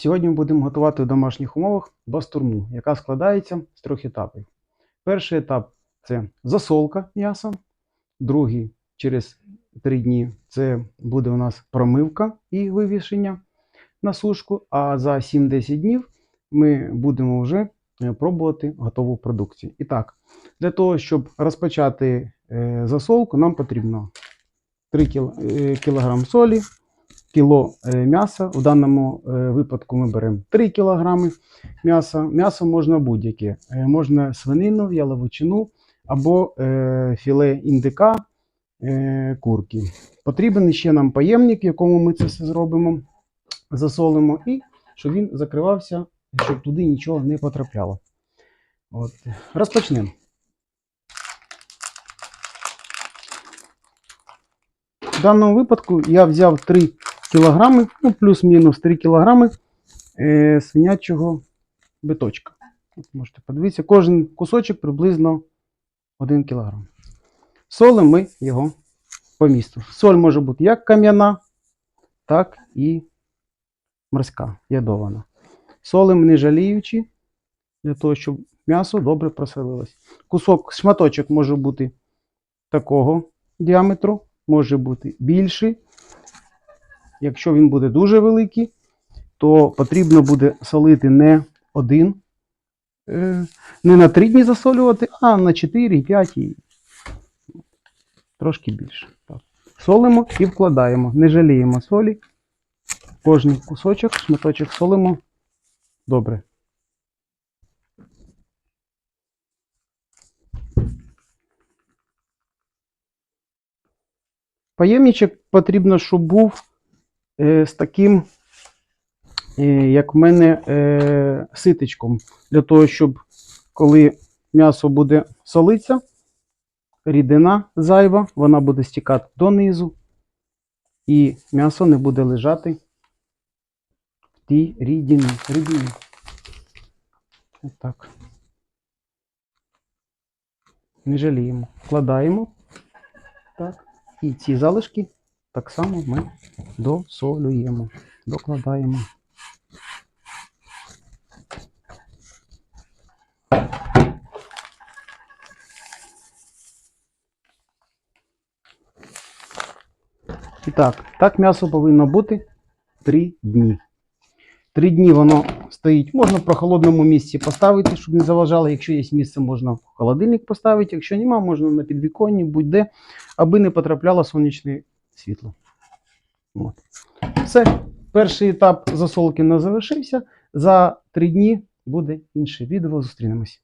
Сьогодні ми будемо готувати в домашніх умовах бастурму, яка складається з трьох етапів. Перший етап це засолка м'яса, другий через три дні це буде у нас промивка і вивішення на сушку. А за 7-10 днів ми будемо вже е, пробувати готову продукцію. І так, для того, щоб розпочати е, засолку, нам потрібно 3 кг солі, кіло е, м'яса. В даному е, випадку ми беремо 3 кг м'яса. М'ясо можна будь-яке. Е, Можна свинину, яловичину або філе індика курки. Потрібен ще нам паємник, в якому ми це все зробимо, засолимо, і щоб він закривався, щоб туди нічого не потрапляло. От. Розпочнемо. В даному випадку я взяв 3 кілограми, ну плюс-мінус 3 кілограми е, свинячого биточка. От можете подивитися, кожен кусочок приблизно 1 кілограм. Солимо ми його по місту. Соль може бути як кам'яна, так і морська, ядована. Солимо не жаліючи, для того, щоб м'ясо добре просолилось. Кусок, шматочок може бути такого діаметру, може бути більший. Якщо він буде дуже великий, то потрібно буде солити не один, е, не на 3 дні засолювати, а на 4, 5 і трошки більше. Так. Солимо і вкладаємо. Не жаліємо солі. Кожний кусочок, шматочок солимо добре. Паємничок потрібно, щоб був з таким, е, як в мене, е, ситечком. Для того, щоб коли м'ясо буде солитися, рідина зайва, вона буде стікати донизу, і м'ясо не буде лежати в тій рідині. рідині. Отак. Не жаліємо. Вкладаємо. Так. І ці залишки так само ми досолюємо, докладаємо. І так, так м'ясо повинно бути 3 дні. Три дні воно стоїть. Можна в прохолодному місці поставити, щоб не заважало. Якщо є місце, можна в холодильник поставити. Якщо нема, можна на підвіконні, будь-де, аби не потрапляло сонячне світло. От. Все. Перший етап засолки не завершився. За три дні буде інше відео. Зустрінемось.